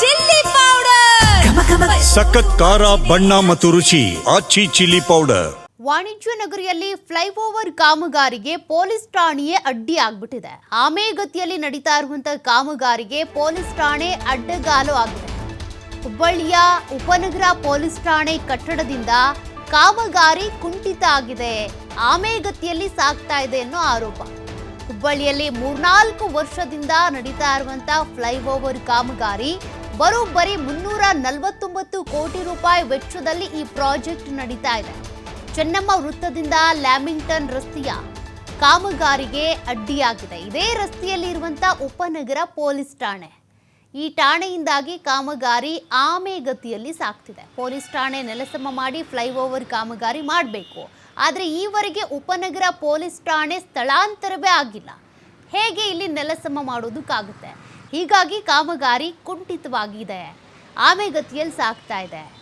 Chilli powder. ಸಖತ್ ಖಾರ ಬಣ್ಣ ಮತ್ತು ರುಚಿ ಆಚಿ ಚಿಲ್ಲಿ ಪೌಡರ್. ವಾಣಿಜ್ಯ ನಗರಿಯಲ್ಲಿ ಫ್ಲೈಓವರ್ ಕಾಮಗಾರಿಗೆ ಪೊಲೀಸ್ ಠಾಣೆಯೇ ಅಡ್ಡಿ ಆಗ್ಬಿಟ್ಟಿದೆ. ಆಮೆಗತಿಯಲ್ಲಿ ನಡೀತಾ ಇರುವಂತಹ ಕಾಮಗಾರಿಗೆ ಪೊಲೀಸ್ ಠಾಣೆ ಅಡ್ಡಗಾಲು ಆಗಿದೆ. ಹುಬ್ಬಳ್ಳಿಯ ಉಪನಗರ ಪೊಲೀಸ್ ಠಾಣೆ ಕಟ್ಟಡದಿಂದ ಕಾಮಗಾರಿ ಕುಂಠಿತ ಆಗಿದೆ. ಆಮೆಗತಿಯಲ್ಲಿ ಸಾಗ್ತಾ ಇದೆ ಅನ್ನೋ ಆರೋಪ. ಹುಬ್ಬಳ್ಳಿಯಲ್ಲಿ ಮೂರ್ನಾಲ್ಕು ವರ್ಷದಿಂದ ನಡೀತಾ ಇರುವಂತಹ ಫ್ಲೈಓವರ್ ಕಾಮಗಾರಿ. ಬರೋಬ್ಬರಿ ಮುನ್ನೂರ ನಲವತ್ತೊಂಬತ್ತು ಕೋಟಿ ರೂಪಾಯಿ ವೆಚ್ಚದಲ್ಲಿ ಈ ಪ್ರಾಜೆಕ್ಟ್ ನಡೀತಾ ಇದೆ. ಚೆನ್ನಮ್ಮ ವೃತ್ತದಿಂದ ಲ್ಯಾಮಿಂಗ್ಟನ್ ರಸ್ತೆಯ ಕಾಮಗಾರಿಗೆ ಅಡ್ಡಿಯಾಗಿದೆ. ಇದೇ ರಸ್ತೆಯಲ್ಲಿ ಇರುವಂತಹ ಉಪನಗರ ಪೊಲೀಸ್ ಠಾಣೆ. ಈ ಠಾಣೆಯಿಂದಾಗಿ ಕಾಮಗಾರಿ ಆಮೆಗತಿಯಲ್ಲಿ ಸಾಕ್ತಿದೆ ಪೊಲೀಸ್ ಠಾಣೆ ನೆಲಸಮ ಮಾಡಿ ಫ್ಲೈಓವರ್ ಕಾಮಗಾರಿ ಮಾಡಬೇಕು. ಆದರೆ ಈವರೆಗೆ ಉಪನಗರ ಪೊಲೀಸ್ ಠಾಣೆ ಸ್ಥಳಾಂತರವೇ ಆಗಿಲ್ಲ. ಹೇಗೆ ಇಲ್ಲಿ ನೆಲಸಮ ಮಾಡೋದಕ್ಕಾಗುತ್ತೆ? ಹೀಗಾಗಿ ಕಾಮಗಾರಿ ಕುಂಠಿತವಾಗಿದೆ. ಆಮೆಗತಿಯಲ್ಲಿ ಸಾಗ್ತಾ ಇದೆ.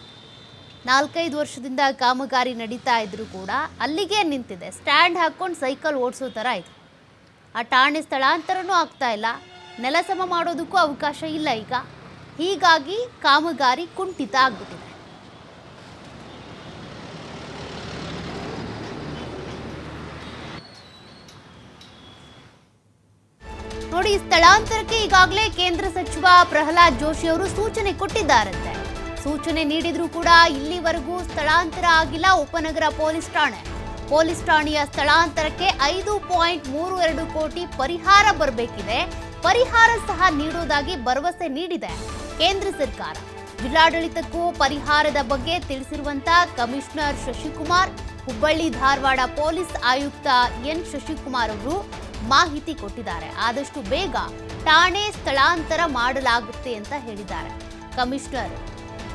ನಾಲ್ಕೈದು ವರ್ಷದಿಂದ ಕಾಮಗಾರಿ ನಡೀತಾ ಇದ್ರೂ ಕೂಡ ಅಲ್ಲಿಗೆ ನಿಂತಿದೆ. ಸ್ಟ್ಯಾಂಡ್ ಹಾಕ್ಕೊಂಡು ಸೈಕಲ್ ಓಡಿಸೋ ಥರ ಇದೆ. ಆ ಠಾಣೆ ಸ್ಥಳಾಂತರನೂ ಆಗ್ತಾ ಇಲ್ಲ. ನೆಲಸಮ ಮಾಡೋದಕ್ಕೂ ಅವಕಾಶ ಇಲ್ಲ ಈಗ. ಹೀಗಾಗಿ ಕಾಮಗಾರಿ ಕುಂಠಿತ ಆಗ್ಬಿಟ್ಟಿದೆ. ನೋಡಿ, ಸ್ಥಳಾಂತರಕ್ಕೆ ಈಗಾಗಲೇ ಕೇಂದ್ರ ಸಚಿವ ಪ್ರಹ್ಲಾದ್ ಜೋಶಿ ಅವರು ಸೂಚನೆ ಕೊಟ್ಟಿದ್ದಾರಂತೆ. ಸೂಚನೆ ನೀಡಿದ್ರೂ ಕೂಡ ಇಲ್ಲಿವರೆಗೂ ಸ್ಥಳಾಂತರ ಆಗಿಲ್ಲ ಉಪನಗರ ಪೊಲೀಸ್ ಠಾಣೆ. ಪೊಲೀಸ್ ಠಾಣೆಯ ಸ್ಥಳಾಂತರಕ್ಕೆ ಐದು ಪಾಯಿಂಟ್ ಮೂರು ಎರಡು ಕೋಟಿ ಪರಿಹಾರ ಬರಬೇಕಿದೆ. ಪರಿಹಾರ ಸಹ ನೀಡುವುದಾಗಿ ಭರವಸೆ ನೀಡಿದೆ ಕೇಂದ್ರ ಸರ್ಕಾರ. ಜಿಲ್ಲಾಡಳಿತಕ್ಕೂ ಪರಿಹಾರದ ಬಗ್ಗೆ ತಿಳಿಸಿರುವಂತ ಕಮಿಷನರ್ ಶಶಿಕುಮಾರ್, ಹುಬ್ಬಳ್ಳಿ ಧಾರವಾಡ ಪೊಲೀಸ್ ಆಯುಕ್ತ ಎನ್. ಶಶಿಕುಮಾರ್ ಅವರು ಮಾಹಿತಿ ಕೊಟ್ಟಿದ್ದಾರೆ. ಆದಷ್ಟು ಬೇಗ ಠಾಣೆ ಸ್ಥಳಾಂತರ ಮಾಡಲಾಗುತ್ತೆ ಅಂತ ಹೇಳಿದ್ದಾರೆ. ಕಮಿಷನರ್.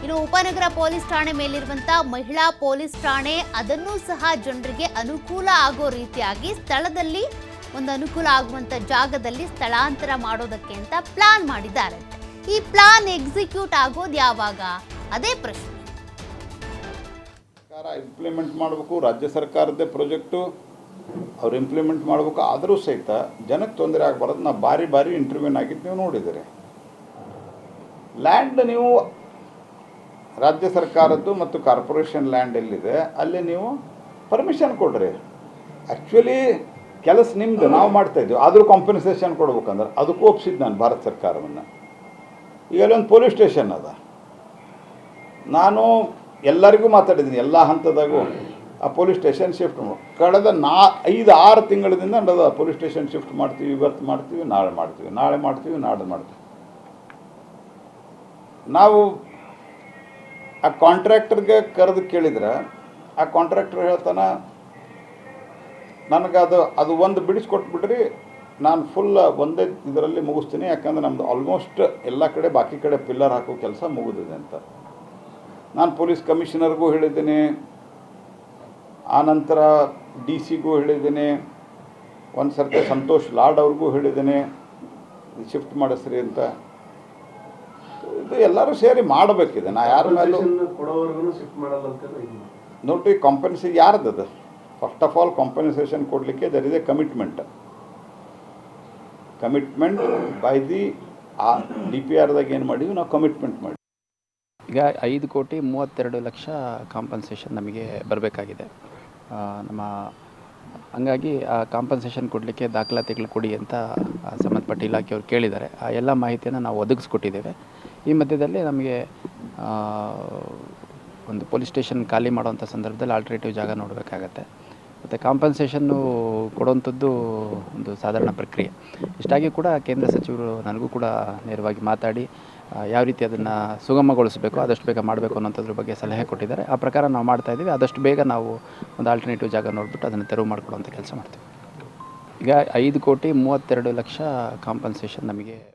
ಇನ್ನು ಉಪನಗರ ಪೊಲೀಸ್ ಠಾಣೆ ಮೇಲಿರುವಂತಹ ಮಹಿಳಾ ಪೊಲೀಸ್ ಠಾಣೆ ಅದನ್ನೂ ಸಹ ಜನರಿಗೆ ಅನುಕೂಲ ಆಗೋ ರೀತಿಯಾಗಿ ಸ್ಥಳದಲ್ಲಿ ಒಂದು ಅನುಕೂಲ ಆಗುವಂತ ಜಾಗದಲ್ಲಿ ಸ್ಥಳಾಂತರ ಮಾಡೋದಕ್ಕೆ ಅಂತ ಪ್ಲಾನ್ ಮಾಡಿದ್ದಾರೆ. ಈ ಪ್ಲಾನ್ ಎಕ್ಸಿಕ್ಯೂಟ್ ಆಗೋದು ಯಾವಾಗ? ಅದೇ ಪ್ರಶ್ನೆ. ಸರ್ಕಾರ ಇಂಪ್ಲಿಮೆಂಟ್ ಮಾಡಬೇಕು. ರಾಜ್ಯ ಸರ್ಕಾರದ ಪ್ರಾಜೆಕ್ಟು ಅವ್ರು ಇಂಪ್ಲಿಮೆಂಟ್ ಮಾಡಬೇಕು ಆದರೂ ಸಹಿತ ಜನಕ್ಕೆ ತೊಂದರೆ ಆಗಬಾರ್ದು. ನಾ ಬಾರಿ ಬಾರಿ ಇಂಟರ್ವ್ಯೂನ್ ಆಗಿದ್ದು ನೀವು ನೋಡಿದ್ದೀರಿ ಲ್ಯಾಂಡ್ ನೀವು ರಾಜ್ಯ ಸರ್ಕಾರದ್ದು ಮತ್ತು ಕಾರ್ಪೊರೇಷನ್ ಲ್ಯಾಂಡ್ ಎಲ್ಲಿದೆ, ಅಲ್ಲಿ ನೀವು ಪರ್ಮಿಷನ್ ಕೊಡ್ರಿ. ಆ್ಯಕ್ಚುಲಿ ಕೆಲಸ ನಿಮ್ಮದು ನಾವು ಮಾಡ್ತಾ ಇದ್ದೀವಿ. ಆದರೂ ಕಾಂಪನ್ಸೇಷನ್ ಕೊಡ್ಬೇಕಂದ್ರೆ ಅದಕ್ಕೂ ಒಪ್ಸಿದ್ದು ನಾನು ಭಾರತ ಸರ್ಕಾರವನ್ನು. ಈಗ ಅಲ್ಲೊಂದು ಪೊಲೀಸ್ ಸ್ಟೇಷನ್ ಅದ. ನಾನು ಎಲ್ಲರಿಗೂ ಮಾತಾಡಿದ್ದೀನಿ, ಎಲ್ಲ ಹಂತದಾಗೂ. ಆ ಪೊಲೀಸ್ ಸ್ಟೇಷನ್ ಶಿಫ್ಟ್ ಮಾಡಿ ಕಳೆದ ನಾ ಐದು, ಆರು ತಿಂಗಳಿಂದ ನಡೆದ ಪೊಲೀಸ್ ಸ್ಟೇಷನ್ ಶಿಫ್ಟ್ ಮಾಡ್ತೀವಿ ಇವತ್ತು ಮಾಡ್ತೀವಿ, ನಾಳೆ ಮಾಡ್ತೀವಿ ನಾಳೆ ಮಾಡ್ತೀವಿ ನಾಳೆ ಮಾಡ್ತೀವಿ. ನಾವು ಆ ಕಾಂಟ್ರಾಕ್ಟರ್ಗೆ ಕರೆದು ಕೇಳಿದ್ರೆ, ಆ ಕಾಂಟ್ರಾಕ್ಟರ್ ಹೇಳ್ತಾನ, ನನಗೆ ಅದು ಅದು ಒಂದು ಬಿಡಿಸ್ಕೊಟ್ಬಿಟ್ರಿ ನಾನು ಫುಲ್ ಒಂದೇ ಇದರಲ್ಲಿ ಮುಗಿಸ್ತೀನಿ, ಯಾಕಂದ್ರೆ ನಮ್ಮದು ಆಲ್ಮೋಸ್ಟ್ ಎಲ್ಲ ಕಡೆ, ಬಾಕಿ ಕಡೆ ಪಿಲ್ಲರ್ ಹಾಕೋ ಕೆಲಸ ಮುಗಿದಿದೆ ಅಂತ. ನಾನು ಪೊಲೀಸ್ ಕಮಿಷನರ್ಗೂ ಹೇಳಿದ್ದೀನಿ ಆನಂತರ ಡಿ ಸಿಗೂ ಹೇಳಿದ್ದೇನೆ ಒಂದು ಸರ್ತಿ ಸಂತೋಷ್ ಲಾಡ್ ಅವ್ರಿಗೂ ಹೇಳಿದ್ದೀನಿ ಶಿಫ್ಟ್ ಮಾಡಿಸ್ರಿ ಅಂತ. ಇದು ಎಲ್ಲರೂ ಸೇರಿ ಮಾಡಬೇಕಿದೆ. ನಾ ಯಾರ ಮೇಲೂ ಕೊಡೋವರೆಗೂ ಶಿಫ್ಟ್ ಮಾಡಲ್ಲ ಅಂತ ಇದು ನೋಡ್ರಿ ಕಾಂಪನ್ಸೇ ಯಾರ್ದದು? ಫಸ್ಟ್ ಆಫ್ ಆಲ್ ಕಾಂಪನ್ಸೇಷನ್ ಕೊಡಲಿಕ್ಕೆ there is a commitment commitment by the ಆ ಡಿ ಪಿ ಆರ್ದಾಗ ಏನು ಮಾಡಿದ್ವಿ ನಾವು ಕಮಿಟ್ಮೆಂಟ್ ಮಾಡಿ ಈಗ ಐದು ಕೋಟಿ ಮೂವತ್ತೆರಡು ಲಕ್ಷ ಕಾಂಪನ್ಸೇಷನ್ ನಮಗೆ ಬರಬೇಕಾಗಿದೆ. ನಮ್ಮ, ಹಂಗಾಗಿ ಆ ಕಾಂಪನ್ಸೇಷನ್ ಕೊಡಲಿಕ್ಕೆ ದಾಖಲಾತಿಗಳು ಕೊಡಿ ಅಂತ ಸಂಬಂಧಪಟ್ಟ ಇಲಾಖೆಯವರು ಕೇಳಿದ್ದಾರೆ. ಆ ಎಲ್ಲ ಮಾಹಿತಿಯನ್ನು ನಾವು ಒದಗಿಸ್ಕೊಟ್ಟಿದ್ದೇವೆ. ಈ ಮಧ್ಯದಲ್ಲಿ ನಮಗೆ ಒಂದು ಪೊಲೀಸ್ ಸ್ಟೇಷನ್ ಖಾಲಿ ಮಾಡುವಂಥ ಸಂದರ್ಭದಲ್ಲಿ ಆಲ್ಟರ್ನೇಟಿವ್ ಜಾಗ ನೋಡಬೇಕಾಗತ್ತೆ. ಮತ್ತು ಕಾಂಪನ್ಸೇಷನ್ನು ಕೊಡುವಂಥದ್ದು ಒಂದು ಸಾಧಾರಣ ಪ್ರಕ್ರಿಯೆ. ಇಷ್ಟಾಗಿ ಕೂಡ ಕೇಂದ್ರ ಸಚಿವರು ನನಗೂ ಕೂಡ ನೇರವಾಗಿ ಮಾತಾಡಿ ಯಾವ ರೀತಿ ಅದನ್ನು ಸುಗಮಗೊಳಿಸಬೇಕು, ಆದಷ್ಟು ಬೇಗ ಮಾಡಬೇಕು ಅನ್ನೋಂಥದ್ರ ಬಗ್ಗೆ ಸಲಹೆ ಕೊಟ್ಟಿದ್ದಾರೆ. ಆ ಪ್ರಕಾರ ನಾವು ಮಾಡ್ತಾಯಿದ್ದೀವಿ ಆದಷ್ಟು ಬೇಗ ನಾವು ಒಂದು ಆಲ್ಟರ್ನೇಟಿವ್ ಜಾಗ ನೋಡಿಬಿಟ್ಟು ಅದನ್ನು ತೆರವು ಮಾಡಿಕೊಡುವಂಥ ಕೆಲಸ ಮಾಡ್ತೀವಿ. ಈಗ ಐದು ಕೋಟಿ ಮೂವತ್ತೆರಡು ಲಕ್ಷ ಕಾಂಪನ್ಸೇಷನ್ ನಮಗೆ